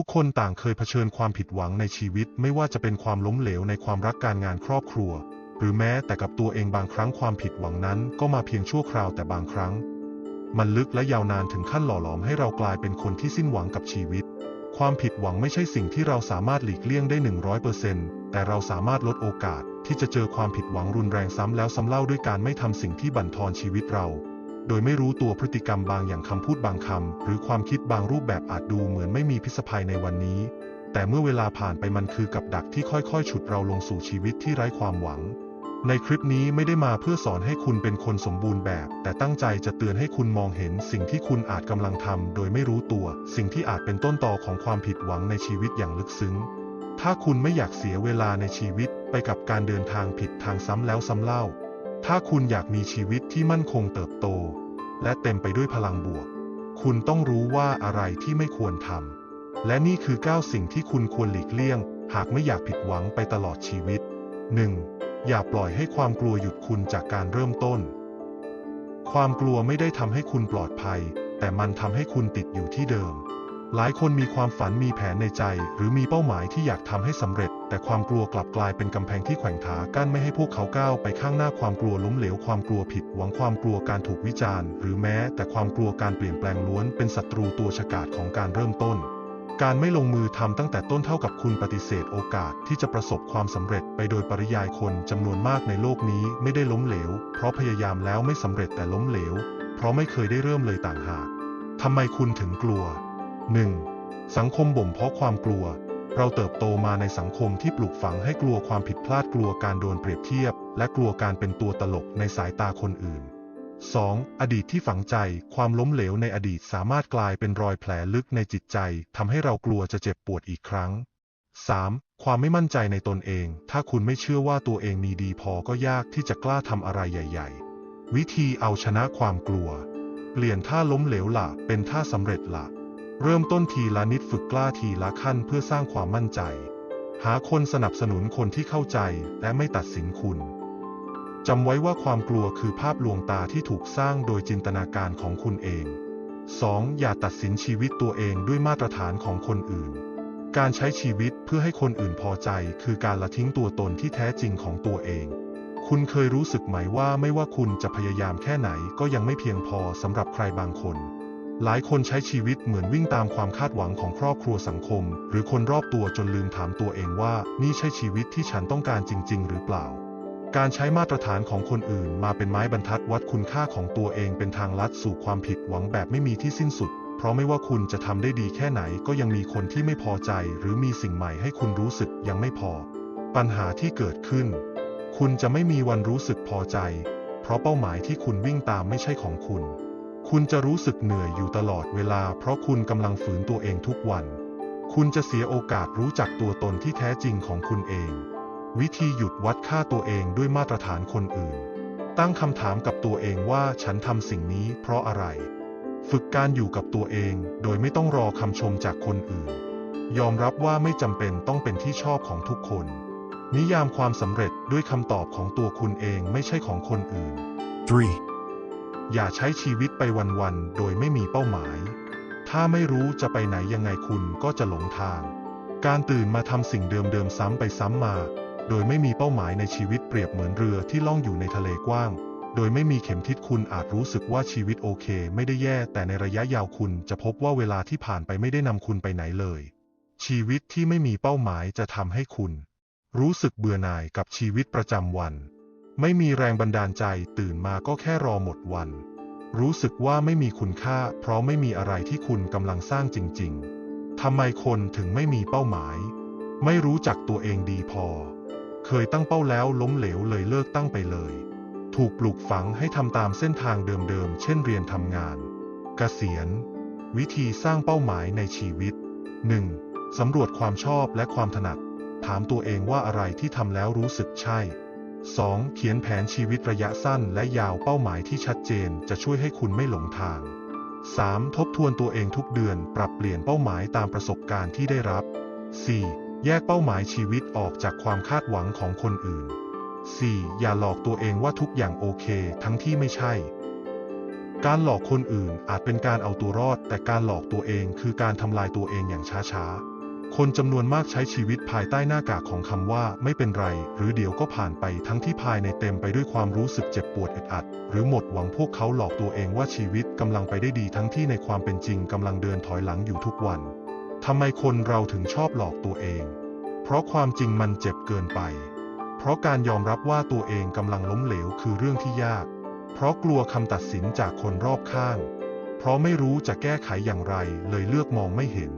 ทุกคนต่างเคยเผชิญความผิดหวังในชีวิต ไม่ว่าจะเป็นความล้มเหลวในความรักการงานครอบครัว หรือแม้แต่กับตัวเองบางครั้งความผิดหวังนั้นก็มาเพียงชั่วคราวแต่บางครั้ง มันลึกและยาวนานถึงขั้นหล่อหลอมให้เรากลายเป็นคนที่สิ้นหวังกับชีวิต ความผิดหวังไม่ใช่สิ่งที่เราสามารถหลีกเลี่ยงได้100%แต่เราสามารถลดโอกาสที่จะเจอความผิดหวังรุนแรงซ้ำแล้วซ้ำเล่าด้วยการไม่ทำสิ่งที่บั่นทอนชีวิตเรา โดยไม่รู้ตัวพฤติกรรมบางอย่างคำพูดบางคำ หรือความคิดบางรูปแบบอาจดูเหมือนไม่มีพิษภัยในวันนี้ แต่เมื่อเวลาผ่านไปมันคือกับดักที่ค่อยๆ ฉุดเราลงสู่ชีวิตที่ไร้ความหวัง ในคลิปนี้ไม่ได้มาเพื่อสอนให้คุณเป็นคนสมบูรณ์แบบ แต่ตั้งใจจะเตือนให้คุณมองเห็นสิ่งที่คุณอาจกำลังทำโดยไม่รู้ตัว สิ่งที่อาจเป็นต้นตอของความผิดหวังในชีวิตอย่างลึกซึ้ง ถ้าคุณไม่อยากเสียเวลาในชีวิตไปกับการเดินทางผิดทางซ้ำแล้วซ้ำเล่า ถ้าคุณอยากมีชีวิตที่มั่นคงเติบโต และเต็มไปด้วยพลังบวก คุณต้องรู้ว่าอะไรที่ไม่ควรทำ และนี่คือ 9 สิ่งที่คุณควรหลีกเลี่ยง หากไม่อยากผิดหวังไปตลอดชีวิต 1. อย่าปล่อยให้ความกลัวหยุดคุณจากการเริ่มต้น ความกลัวไม่ได้ทำให้คุณปลอดภัย แต่มันทำให้คุณติดอยู่ที่เดิม หลายคนมีความฝันมีแผนในใจ หรือมีเป้าหมายที่อยากทำให้สำเร็จ แต่ความกลัวกลับกลายเป็นกำแพงที่แขว่งขากั้นไม่ให้พวกเขาก้าวไปข้างหน้าความกลัวล้มเหลวความกลัวผิดหวังความกลัวการถูกวิจารณ์ หรือแม้แต่ความกลัวการเปลี่ยนแปลงล้วนเป็นศัตรูตัวฉกาจของการเริ่มต้น การไม่ลงมือทำตั้งแต่ต้นเท่ากับคุณปฏิเสธโอกาสที่จะประสบความสำเร็จไปโดยปริยายคนจำนวนมากในโลกนี้ไม่ได้ล้มเหลว เพราะพยายามแล้วไม่สำเร็จแต่ล้มเหลว เพราะไม่เคยได้เริ่มเลยต่างหากทำไมคุณถึงกลัว 1. สังคมบ่มเพาะความกลัว เราเติบโตมาในสังคมที่ปลูกฝังให้กลัวความผิดพลาดกลัวการโดนเปรียบเทียบ และกลัวการเป็นตัวตลกในสายตาคนอื่น 2. อดีตที่ฝังใจ ความล้มเหลวในอดีตสามารถกลายเป็นรอยแผลลึกในจิตใจทำให้เรากลัวจะเจ็บปวดอีกครั้ง 3. ความไม่มั่นใจในตนเอง ถ้าคุณไม่เชื่อว่าตัวเองมีดีพอก็ยากที่จะกล้าทำอะไรใหญ่ ๆ วิธีเอาชนะความกลัว เปลี่ยนท่าล้มเหลวล่ะเป็นท่าสำเร็จล่ะ เริ่มต้นทีละนิดฝึกกล้าทีละขั้นเพื่อสร้างความมั่นใจ หาคนสนับสนุนคนที่เข้าใจและไม่ตัดสินคุณจำไว้ว่าความกลัวคือภาพลวงตาที่ถูกสร้างโดยจินตนาการของคุณเอง 2. อย่าตัดสินชีวิตตัวเองด้วยมาตรฐานของคนอื่น การใช้ชีวิตเพื่อให้คนอื่นพอใจ คือการละทิ้งตัวตนที่แท้จริงของตัวเอง คุณเคยรู้สึกไหมว่าไม่ว่าคุณจะพยายามแค่ไหนก็ยังไม่เพียงพอสำหรับใครบางคน หลายคนใช้ชีวิตเหมือนวิ่งตามความคาดหวังของครอบครัวสังคม หรือคนรอบตัวจนลืมถามตัวเองว่า นี่ใช่ชีวิตที่ฉันต้องการจริง ๆ หรือเปล่า การใช้มาตรฐานของคนอื่นมาเป็นไม้บรรทัดวัดคุณค่าของตัวเองเป็นทางลัดสู่ความผิดหวังแบบไม่มีที่สิ้นสุด เพราะไม่ว่าคุณจะทำได้ดีแค่ไหนก็ยังมีคนที่ไม่พอใจ หรือมีสิ่งใหม่ให้คุณรู้สึกยังไม่พอ ปัญหาที่เกิดขึ้น คุณจะไม่มีวันรู้สึกพอใจ เพราะเป้าหมายที่คุณวิ่งตามไม่ใช่ของคุณ คุณจะรู้สึกเหนื่อยอยู่ตลอดเวลาเพราะคุณกำลังฝืนตัวเองทุกวัน คุณจะเสียโอกาสรู้จักตัวตนที่แท้จริงของคุณเอง วิธีหยุดวัดค่าตัวเองด้วยมาตรฐานคนอื่น ตั้งคำถามกับตัวเองว่าฉันทำสิ่งนี้เพราะอะไร ฝึกการอยู่กับตัวเองโดยไม่ต้องรอคำชมจากคนอื่น ยอมรับว่าไม่จำเป็นต้องเป็นที่ชอบของทุกคน นิยามความสำเร็จด้วยคำตอบของตัวคุณเองไม่ใช่ของคนอื่น 3. อย่าใช้ชีวิตไปวันๆ โดยไม่มีเป้าหมาย ถ้าไม่รู้จะไปไหนยังไงคุณก็จะหลงทาง การตื่นมาทำสิ่งเดิมๆซ้ำไปซ้ำมา โดยไม่มีเป้าหมายในชีวิตเปรียบเหมือนเรือที่ล่องอยู่ในทะเลกว้าง โดยไม่มีเข็มทิศคุณอาจรู้สึกว่าชีวิตโอเค ไม่ได้แย่ แต่ในระยะยาวคุณจะพบว่าเวลาที่ผ่านไปไม่ได้นำคุณไปไหนเลย ชีวิตที่ไม่มีเป้าหมายจะทำให้คุณ รู้สึกเบื่อหน่ายกับชีวิตประจำวัน ไม่มีแรงบันดาลใจตื่นมาก็แค่รอหมดวัน รู้สึกว่าไม่มีคุณค่า เพราะไม่มีอะไรที่คุณกำลังสร้างจริง ๆทำไมคนถึงไม่มีเป้าหมาย ไม่รู้จักตัวเองดีพอ เคยตั้งเป้าแล้วล้มเหลวเลยเลิกตั้งไปเลย ถูกปลูกฝังให้ทำตามเส้นทางเดิมๆ เช่นเรียนทำงาน เกษียณ วิธีสร้างเป้าหมายในชีวิต 1. สำรวจความชอบและความถนัด ถามตัวเองว่าอะไรที่ทำแล้วรู้สึกใช่ 2. เขียนแผนชีวิตระยะสั้นและยาวเป้าหมายที่ชัดเจนจะช่วยให้คุณไม่หลงทาง 3. ทบทวนตัวเองทุกเดือนปรับเปลี่ยนเป้าหมายตามประสบการณ์ที่ได้รับ 4. แยกเป้าหมายชีวิตออกจากความคาดหวังของคนอื่น 4. อย่าหลอกตัวเองว่าทุกอย่างโอเค ทั้งที่ไม่ใช่ การหลอกคนอื่นอาจเป็นการเอาตัวรอด แต่การหลอกตัวเองคือการทำลายตัวเองอย่างช้าๆ คนจำนวนมากใช้ชีวิตภายใต้หน้ากากของคำว่าไม่เป็นไร หรือเดี๋ยวก็ผ่านไปทั้งที่ภายในเต็มไปด้วยความรู้สึกเจ็บปวดอึดอัด หรือหมดหวังพวกเขาหลอกตัวเองว่าชีวิตกำลังไปได้ดีทั้งที่ในความเป็นจริงกำลังเดินถอยหลังอยู่ทุกวันทำไมคนเราถึงชอบหลอกตัวเอง เพราะความจริงมันเจ็บเกินไป เพราะการยอมรับว่าตัวเองกำลังล้มเหลวคือเรื่องที่ยาก เพราะกลัวคำตัดสินจากคนรอบข้าง เพราะไม่รู้จะแก้ไขอย่างไรเลยเลือกมองไม่เห็น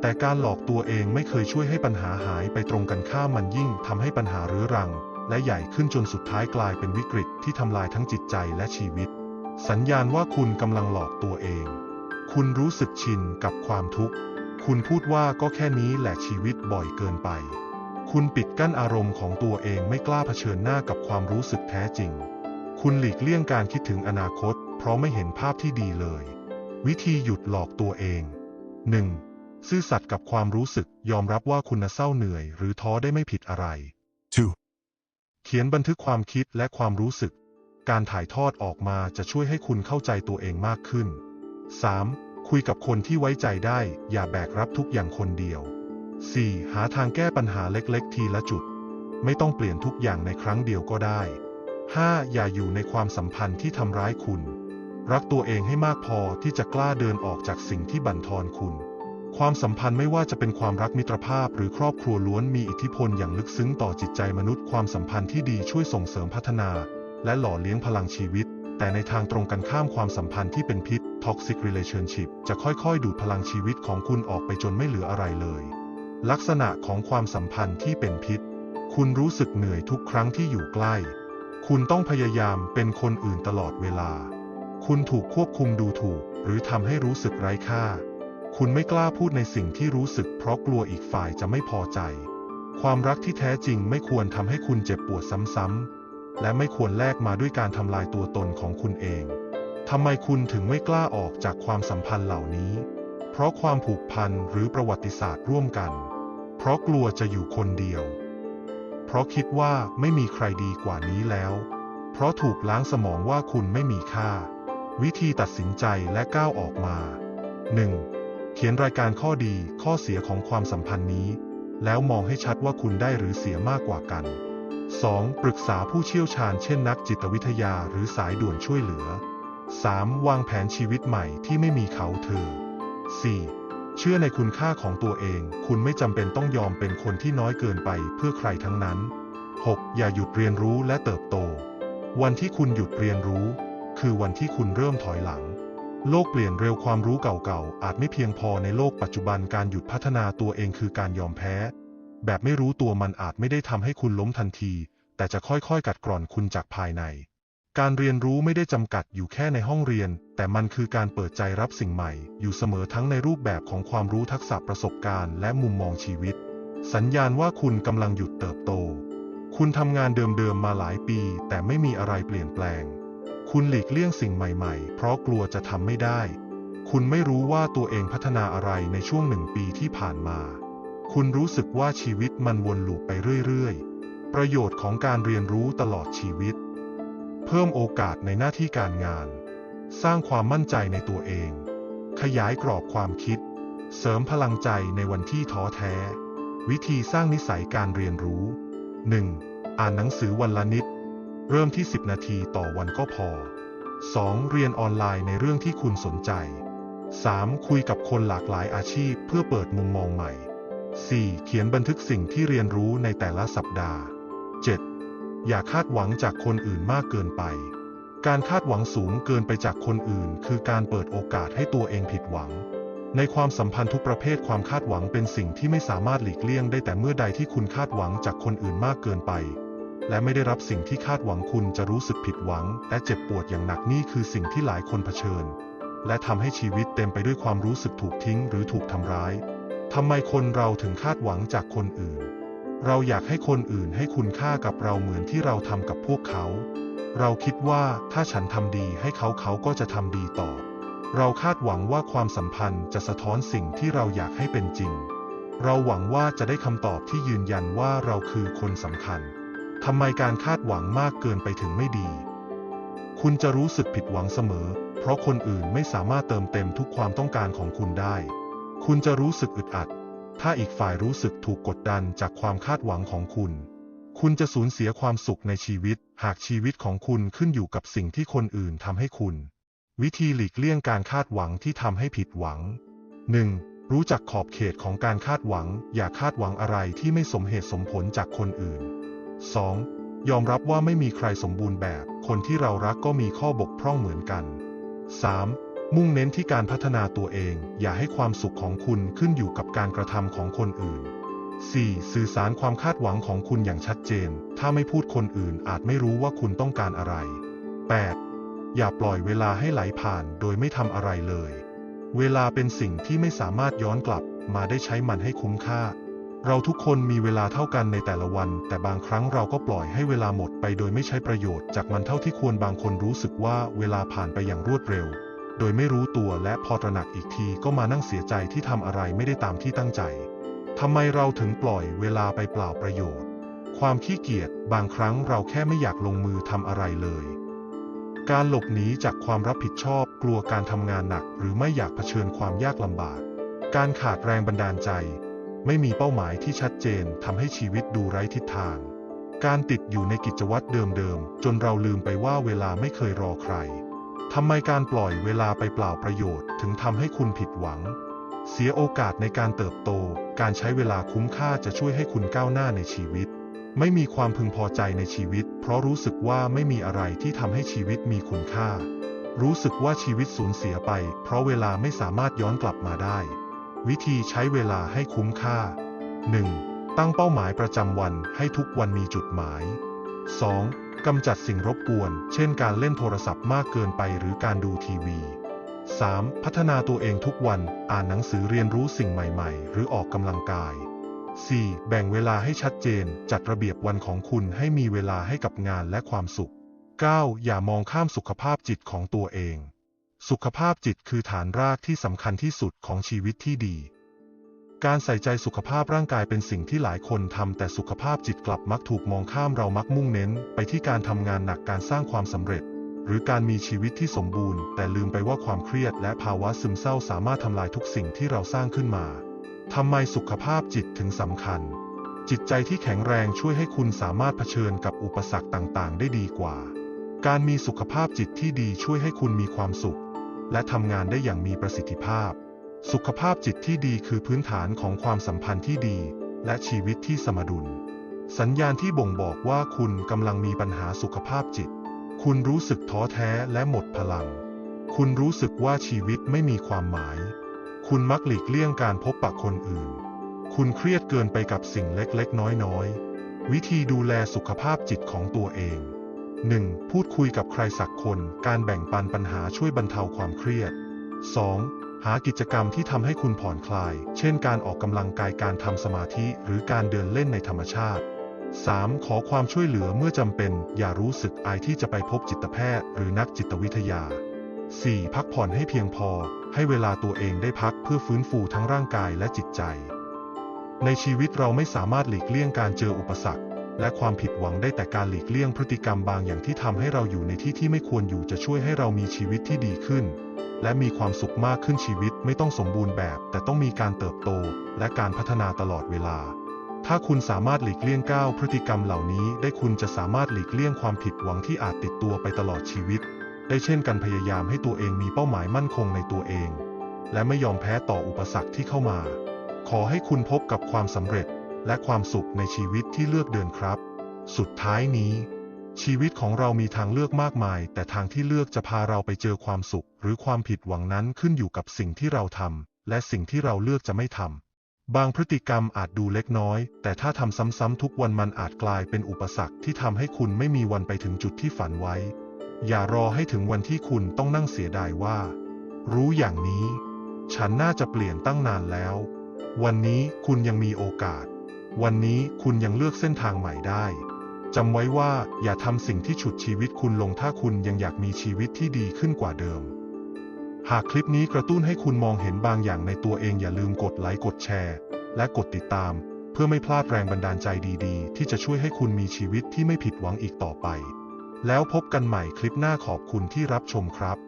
แต่การหลอกตัวเองไม่เคยช่วยให้ปัญหาหายไปตรงกันข้ามมันยิ่งทำให้ปัญหาเรื้อรัง และใหญ่ขึ้นจนสุดท้ายกลายเป็นวิกฤตที่ทำลายทั้งจิตใจและชีวิต สัญญาณว่าคุณกำลังหลอกตัวเอง คุณรู้สึกชินกับความทุกข์ คุณพูดว่าก็แค่นี้แหละชีวิตบ่อยเกินไป คุณปิดกั้นอารมณ์ของตัวเองไม่กล้าเผชิญหน้ากับความรู้สึกแท้จริง คุณหลีกเลี่ยงการคิดถึงอนาคต เพราะไม่เห็นภาพที่ดีเลย วิธีหยุดหลอกตัวเอง 1. ซื่อสัตย์กับความรู้สึกยอมรับว่าคุณน่ะเศร้าเหนื่อย หรือท้อได้ไม่ผิดอะไร 2. เขียนบันทึกความคิดและความรู้สึก การถ่ายทอดออกมาจะช่วยให้คุณเข้าใจตัวเองมากขึ้น 3. คุยกับคนที่ไว้ใจได้ อย่าแบกรับทุกอย่างคนเดียว 4. หาทางแก้ปัญหาเล็กๆ ทีละจุด ไม่ต้องเปลี่ยนทุกอย่างในครั้งเดียวก็ได้ 5. อย่าอยู่ในความสัมพันธ์ที่ทำร้ายคุณ รักตัวเองให้มากพอที่จะกล้าเดินออกจากสิ่งที่บั่นทอนคุณ ความสัมพันธ์ไม่ว่าจะเป็นความรักมิตรภาพหรือครอบครัวล้วนมีอิทธิพลอย่างลึกซึ้งต่อจิตใจมนุษย์ ความสัมพันธ์ที่ดีช่วยส่งเสริมพัฒนา และหล่อเลี้ยงพลังชีวิต แต่ในทางตรงกันข้ามความสัมพันธ์ที่เป็นพิษ toxic relationship จะค่อยๆ ดูดพลังชีวิตของคุณออกไปจนไม่เหลืออะไรเลย ลักษณะของความสัมพันธ์ที่เป็นพิษ คุณรู้สึกเหนื่อยทุกครั้งที่อยู่ใกล้ คุณต้องพยายามเป็นคนอื่นตลอดเวลา คุณถูกควบคุมดูถูก หรือทำให้รู้สึกไร้ค่า คุณไม่กล้าพูดในสิ่งที่รู้สึก เพราะกลัวอีกฝ่ายจะไม่พอใจ ความรักที่แท้จริงไม่ควรทำให้คุณเจ็บปวดซ้ำๆ และไม่ควรแลกมาด้วยการทำลายตัวตนของคุณเอง ทำไมคุณถึงไม่กล้าออกจากความสัมพันธ์เหล่านี้ เพราะความผูกพันหรือประวัติศาสตร์ร่วมกัน เพราะกลัวจะอยู่คนเดียว เพราะคิดว่าไม่มีใครดีกว่านี้แล้ว เพราะถูกล้างสมองว่าคุณไม่มีค่า วิธีตัดสินใจและก้าวออกมา 1. เขียนรายการข้อดีข้อเสียของความสัมพันธ์นี้ แล้วมองให้ชัดว่าคุณได้หรือเสียมากกว่ากัน 2. ปรึกษาผู้เชี่ยวชาญเช่นนักจิตวิทยาหรือสายด่วนช่วยเหลือ 3. วางแผนชีวิตใหม่ที่ไม่มีเขาเธอ 4. เชื่อในคุณค่าของตัวเอง คุณไม่จำเป็นต้องยอมเป็นคนที่น้อยเกินไปเพื่อใครทั้งนั้น 6. อย่าหยุดเรียนรู้และเติบโต วันที่คุณหยุดเรียนรู้ คือวันที่คุณเริ่มถอยหลัง โลกเปลี่ยนเร็วความรู้เก่าๆ อาจไม่เพียงพอในโลกปัจจุบันการหยุดพัฒนาตัวเองคือการยอมแพ้ แบบไม่รู้ตัวมันอาจไม่ได้ทำให้คุณล้มทันที แต่จะค่อยๆ กัดกร่อนคุณจากภายใน การเรียนรู้ไม่ได้จำกัดอยู่แค่ในห้องเรียน แต่มันคือการเปิดใจรับสิ่งใหม่ อยู่เสมอทั้งในรูปแบบของความรู้ทักษะประสบการณ์และมุมมองชีวิต สัญญาณว่าคุณกำลังหยุดเติบโต คุณทำงานเดิมๆมาหลายปี แต่ไม่มีอะไรเปลี่ยนแปลง คุณหลีกเลี่ยงสิ่งใหม่ๆ เพราะกลัวจะทำไม่ได้ คุณไม่รู้ว่าตัวเองพัฒนาอะไรในช่วงหนึ่งปีที่ผ่านมา คุณรู้สึกว่าชีวิตมันวนลูปไปเรื่อยๆ ประโยชน์ของการเรียนรู้ตลอดชีวิต เพิ่มโอกาสในหน้าที่การงาน สร้างความมั่นใจในตัวเอง ขยายกรอบความคิด เสริมพลังใจในวันที่ท้อแท้ วิธีสร้างนิสัยการเรียนรู้ 1. อ่านหนังสือวันละนิด เริ่มที่ 10 นาทีต่อวันก็พอ 2. เรียนออนไลน์ในเรื่องที่คุณสนใจ 3. คุยกับคนหลากหลายอาชีพเพื่อเปิดมุมมองใหม่ 4. เขียนบันทึกสิ่งที่เรียนรู้ในแต่ละสัปดาห์ 7. อย่าคาดหวังจากคนอื่นมากเกินไป การคาดหวังสูงเกินไปจากคนอื่น คือการเปิดโอกาสให้ตัวเองผิดหวัง ในความสัมพันธ์ทุกประเภทความคาดหวังเป็นสิ่งที่ไม่สามารถหลีกเลี่ยงได้แต่เมื่อใดที่คุณคาดหวังจากคนอื่นมากเกินไป และไม่ได้รับสิ่งที่คาดหวังคุณจะรู้สึกผิดหวัง และเจ็บปวดอย่างหนักนี่คือสิ่งที่หลายคนเผชิญ และทำให้ชีวิตเต็มไปด้วยความรู้สึกถูกทิ้งหรือถูกทำร้ายทำไมคนเราถึงคาดหวังจากคนอื่น เราอยากให้คนอื่นให้คุณค่ากับเราเหมือนที่เราทำกับพวกเขา เราคิดว่าถ้าฉันทำดีให้เขาเขาก็จะทำดีตอบเราคาดหวังว่าความสัมพันธ์จะสะท้อนสิ่งที่เราอยากให้เป็นจริง เราหวังว่าจะได้คำตอบที่ยืนยันว่าเราคือคนสำคัญ ทำไมการคาดหวังมากเกินไปถึงไม่ดี คุณจะรู้สึกผิดหวังเสมอ เพราะคนอื่นไม่สามารถเติมเต็มทุกความต้องการของคุณได้ คุณจะรู้สึกอึดอัด ถ้าอีกฝ่ายรู้สึกถูกกดดันจากความคาดหวังของคุณ คุณจะสูญเสียความสุขในชีวิต หากชีวิตของคุณขึ้นอยู่กับสิ่งที่คนอื่นทำให้คุณ วิธีหลีกเลี่ยงการคาดหวังที่ทำให้ผิดหวัง 1. รู้จักขอบเขตของการคาดหวัง อย่าคาดหวังอะไรที่ไม่สมเหตุสมผลจากคนอื่น 2. ยอมรับว่าไม่มีใครสมบูรณ์แบบ คนที่เรารักก็มีข้อบกพร่องเหมือนกัน 3. มุ่งเน้นที่การพัฒนาตัวเอง อย่าให้ความสุขของคุณขึ้นอยู่กับการกระทำของคนอื่น 4. สื่อสารความคาดหวังของคุณอย่างชัดเจน ถ้าไม่พูดคนอื่นอาจไม่รู้ว่าคุณต้องการอะไร 8. อย่าปล่อยเวลาให้ไหลผ่านโดยไม่ทำอะไรเลย เวลาเป็นสิ่งที่ไม่สามารถย้อนกลับมาได้ใช้มันให้คุ้มค่า เราทุกคนมีเวลาเท่ากันในแต่ละวัน แต่บางครั้งเราก็ปล่อยให้เวลาหมดไปโดยไม่ใช้ประโยชน์จากมันเท่าที่ควรบางคนรู้สึกว่าเวลาผ่านไปอย่างรวดเร็ว โดยไม่รู้ตัวและพอตระหนักอีกทีก็มานั่งเสียใจที่ทำอะไรไม่ได้ตามที่ตั้งใจทำไมเราถึงปล่อยเวลาไปเปล่าประโยชน์ ความขี้เกียจบางครั้งเราแค่ไม่อยากลงมือทำอะไรเลย การหลบหนีจากความรับผิดชอบ กลัวการทำงานหนัก หรือไม่อยากเผชิญความยากลำบาก การขาดแรงบันดาลใจ ไม่มีเป้าหมายที่ชัดเจนทำให้ชีวิตดูไร้ทิศทาง การติดอยู่ในกิจวัตรเดิมๆ จนเราลืมไปว่าเวลาไม่เคยรอใครทำไมการปล่อยเวลาไปเปล่าประโยชน์ถึงทำให้คุณผิดหวัง เสียโอกาสในการเติบโต การใช้เวลาคุ้มค่าจะช่วยให้คุณก้าวหน้าในชีวิต ไม่มีความพึงพอใจในชีวิต เพราะรู้สึกว่าไม่มีอะไรที่ทำให้ชีวิตมีคุณค่า รู้สึกว่าชีวิตสูญเสียไป เพราะเวลาไม่สามารถย้อนกลับมาได้ วิธีใช้เวลาให้คุ้มค่า 1. ตั้งเป้าหมายประจำวันให้ทุกวันมีจุดหมาย 2. กำจัดสิ่งรบกวน เช่นการเล่นโทรศัพท์มากเกินไปหรือการดูทีวี 3. พัฒนาตัวเองทุกวัน อ่านหนังสือเรียนรู้สิ่งใหม่ๆ หรือออกกำลังกาย 4. แบ่งเวลาให้ชัดเจน จัดระเบียบวันของคุณให้มีเวลาให้กับงานและความสุข 9. อย่ามองข้ามสุขภาพจิตของตัวเอง สุขภาพจิตคือฐานรากที่สำคัญที่สุดของชีวิตที่ดี การใส่ใจสุขภาพร่างกายเป็นสิ่งที่หลายคนทำแต่สุขภาพจิตกลับมักถูกมองข้ามเรามักมุ่งเน้น ไปที่การทำงานหนักการสร้างความสำเร็จ หรือการมีชีวิตที่สมบูรณ์ แต่ลืมไปว่าความเครียดและภาวะซึมเศร้าสามารถทำลายทุกสิ่งที่เราสร้างขึ้นมาทำไมสุขภาพจิตถึงสำคัญ จิตใจที่แข็งแรงช่วยให้คุณสามารถเผชิญกับอุปสรรคต่างๆ ได้ดีกว่า การมีสุขภาพจิตที่ดีช่วยให้คุณมีความสุข และทำงานได้อย่างมีประสิทธิภาพ สุขภาพจิตที่ดีคือพื้นฐานของความสัมพันธ์ที่ดี และชีวิตที่สมดุล สัญญาณที่บ่งบอกว่าคุณกำลังมีปัญหาสุขภาพจิต คุณรู้สึกท้อแท้และหมดพลัง คุณรู้สึกว่าชีวิตไม่มีความหมาย คุณมักหลีกเลี่ยงการพบปะคนอื่น คุณเครียดเกินไปกับสิ่งเล็กๆ น้อยๆ วิธีดูแลสุขภาพจิตของตัวเอง 1. พูดคุยกับใครสักคน การแบ่งปันปัญหาช่วยบรรเทาความเครียด 2. หากิจกรรมที่ทำให้คุณผ่อนคลาย เช่นการออกกำลังกายการทำสมาธิหรือการเดินเล่นในธรรมชาติ 3. ขอความช่วยเหลือเมื่อจำเป็น อย่ารู้สึกอายที่จะไปพบจิตแพทย์หรือนักจิตวิทยา 4. พักผ่อนให้เพียงพอ ให้เวลาตัวเองได้พักเพื่อฟื้นฟูทั้งร่างกายและจิตใจ ในชีวิตเราไม่สามารถหลีกเลี่ยงการเจออุปสรรค และความผิดหวังได้แต่การหลีกเลี่ยงพฤติกรรมบางอย่างที่ทำให้เราอยู่ในที่ที่ไม่ควรอยู่จะช่วยให้เรามีชีวิตที่ดีขึ้น และมีความสุขมากขึ้นชีวิตไม่ต้องสมบูรณ์แบบ แต่ต้องมีการเติบโต และการพัฒนาตลอดเวลา ถ้าคุณสามารถหลีกเลี่ยงก้าวพฤติกรรมเหล่านี้ ได้คุณจะสามารถหลีกเลี่ยงความผิดหวังที่อาจติดตัวไปตลอดชีวิต ได้เช่นกันพยายามให้ตัวเองมีเป้าหมายมั่นคงในตัวเอง และไม่ยอมแพ้ต่ออุปสรรคที่เข้ามา ขอให้คุณพบกับความสำเร็จ และความสุขในชีวิตที่เลือกเดินครับ สุดท้ายนี้ ชีวิตของเรามีทางเลือกมากมาย แต่ทางที่เลือกจะพาเราไปเจอความสุข หรือความผิดหวังนั้นขึ้นอยู่กับสิ่งที่เราทำและสิ่งที่เราเลือกจะไม่ทำบางพฤติกรรมอาจดูเล็กน้อย แต่ถ้าทำซ้ำๆทุกวันมันอาจกลายเป็นอุปสรรคที่ทำให้คุณไม่มีวันไปถึงจุดที่ฝันไว้ อย่ารอให้ถึงวันที่คุณต้องนั่งเสียดายว่า รู้อย่างนี้ ฉันน่าจะเปลี่ยนตั้งนานแล้ว วันนี้คุณยังมีโอกาส วันนี้คุณยังเลือกเส้นทางใหม่ได้จำไว้ว่าอย่าทำสิ่งที่ฉุดชีวิตคุณลงถ้าคุณยังอยากมีชีวิตที่ดีขึ้นกว่าเดิม หากคลิปนี้กระตุ้นให้คุณมองเห็นบางอย่างในตัวเองอย่าลืมกดไลค์กดแชร์ และกดติดตาม เพื่อไม่พลาดแรงบันดาลใจดีๆ ที่จะช่วยให้คุณมีชีวิตที่ไม่ผิดหวังอีกต่อไป แล้วพบกันใหม่คลิปหน้าขอบคุณที่รับชมครับ